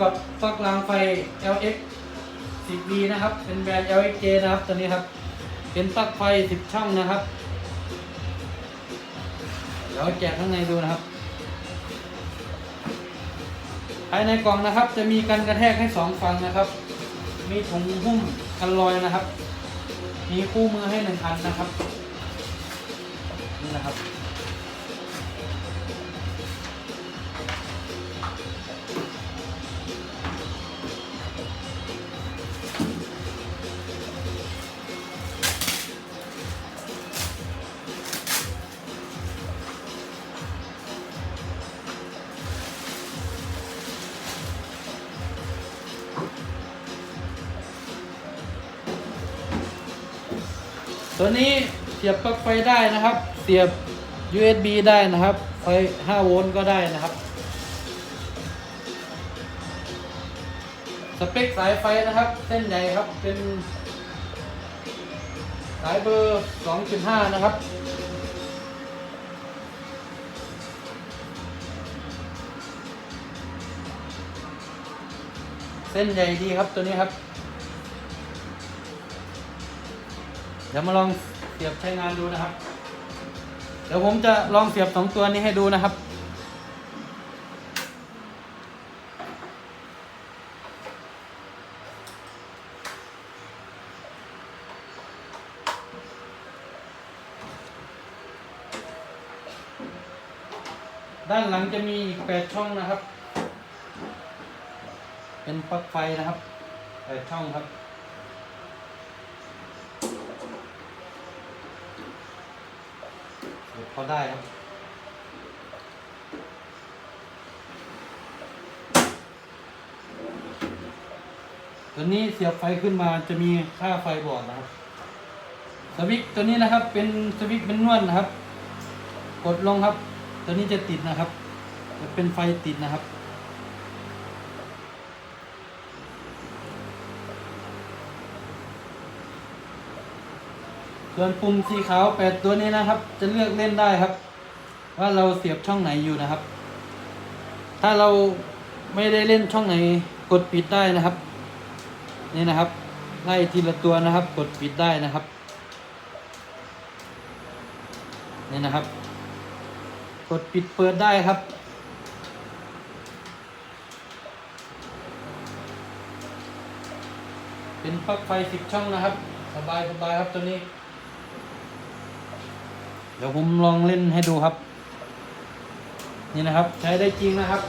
กับปลั๊กรางไฟ LX 10V นะครับ เป็นแบรนด์ LXJ นะครับตัวนี้ครับ เป็นปลั๊กไฟ 10 ช่องนะครับ เดี๋ยวแกะข้างในดูนะครับ ภายในกล่องนะครับ จะมีกันกระแทกให้สองฝั่งนะครับ มีถุงหุ้มกันรอยนะครับ มีคู่มือให้หนึ่งอันนะครับ นี่นะครับ ตัวนี้เสียบปลั๊กไฟได้นะครับ เสียบ USB ได้นะครับ ไฟ 5 โวลต์ก็ได้นะครับ สเปคสายไฟนะครับ เส้นใหญ่ครับ เป็น สายเบอร์ 2.5 นะครับเส้นใหญ่ดีครับตัวนี้ครับ เดี๋ยวมาลองเสียบใช้งานดูนะครับ เดี๋ยวผมจะลองเสียบสองตัวนี้ให้ดูนะครับ ด้านหลังจะมีอีกแปดช่องนะครับ เป็นปลั๊กไฟนะครับแปดช่องครับ เดี๋ยวเขาได้นะตัวนี้เสียบไฟขึ้นมาจะมีค่าไฟบอร์ดนะครับ สวิตช์ตัวนี้นะครับ เป็นสวิตช์เป็นนวลนะครับ กดลงครับ ตัวนี้จะติดนะครับ จะเป็นไฟติดนะครับ ส่วนปุ่มสีขาวแปดตัวนี้นะครับ จะเลือกเล่นได้ครับ ว่าเราเสียบช่องไหนอยู่นะครับ ถ้าเราไม่ได้เล่นช่องไหนกดปิดได้นะครับ นี่นะครับไล่ทีละตัวนะครับ กดปิดได้นะครับนี่นะครับ กดปิดเปิดได้ครับ เป็นปลั๊กไฟสิบช่องนะครับ สบายสบายครับตัวนี้ เดี๋ยวผมลองเล่นให้ดูครับ นี่นะครับ ใช้ได้จริงนะครับ